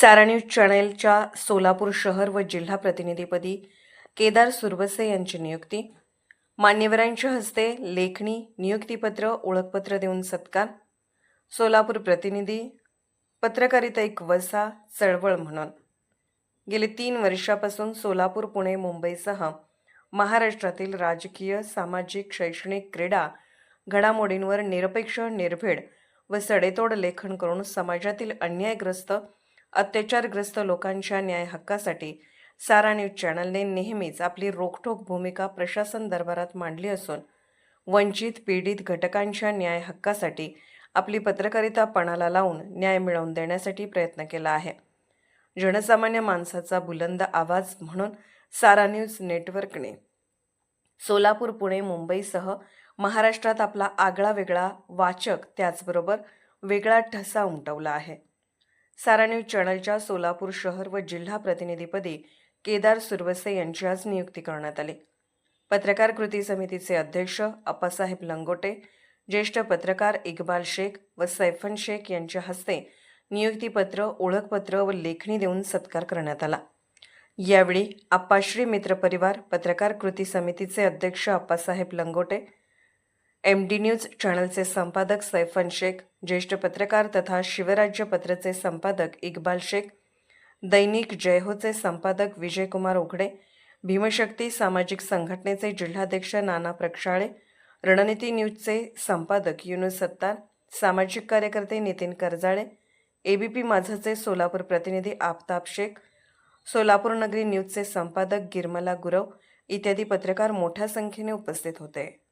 सारा news चॅनेलच्या Solapur शहर व जिल्हा प्रतिनिधीपदी केदार सुरवसे यांची नियुक्ती. मान्यवरांच्या हस्ते लेखणी नियुक्तीपत्र ओळखपत्र देऊन सत्कार. सोलापूर प्रतिनिधी पत्रकारिता एक वसा चळवळ म्हणून. गेले तीन वर्षापासून सोलापूर पुणे मुंबईसह महाराष्ट्रातील राजकीय सामाजिक शैक्षणिक क्रीडा घडामोडींवर निरपेक्ष निर्भीड व सडेतोड लेखन करून समाजातील अन्यायग्रस्त अत्याचारग्रस्त लोकांच्या न्याय हक्कासाठी सारा न्यूज चॅनलने नेहमीच आपली रोखठोक भूमिका प्रशासन दरबारात मांडली असून वंचित पीडित घटकांच्या न्याय हक्कासाठी आपली पत्रकारिता पणाला लावून न्याय मिळवून देण्यासाठी प्रयत्न केला आहे. जनसामान्य माणसाचा बुलंद आवाज म्हणून सारा न्यूज नेटवर्कने सोलापूर पुणे मुंबईसह महाराष्ट्रात आपला आगळा वेगळा वाचक त्याचबरोबर वेगळा ठसा उमटवला आहे. सारा न्यूज चॅनलच्या सोलापूर शहर व जिल्हा प्रतिनिधीपदी केदार सुरवसे यांची आज नियुक्ती करण्यात आली. पत्रकार कृती समितीचे अध्यक्ष अप्पासाहेब लंगोटे ज्येष्ठ पत्रकार इक्बाल शेख व सैफन शेख यांच्या हस्ते नियुक्तीपत्र ओळखपत्र व लेखणी देऊन सत्कार करण्यात आला. यावेळी आप्पाश्री मित्र परिवार पत्रकार कृती समितीचे अध्यक्ष Appasaheb Langote M D News चॅनलचे संपादक सैफन शेख ज्येष्ठ पत्रकार तथा शिवराज्य पत्रचे संपादक इक्बाल शेख दैनिक जयहोचे संपादक विजयकुमार उघडे भीमशक्ती सामाजिक संघटनेचे जिल्हाध्यक्ष नाना प्रक्षाळे रणनीती न्यूजचे संपादक युनुस सत्तार सामाजिक कार्यकर्ते नितीन करजाळे एबीपी माझाचे सोलापूर प्रतिनिधी आफताब शेख सोलापूर नगरी न्यूजचे संपादक गिरमला गुरव इत्यादी पत्रकार मोठ्या संख्येने उपस्थित होते.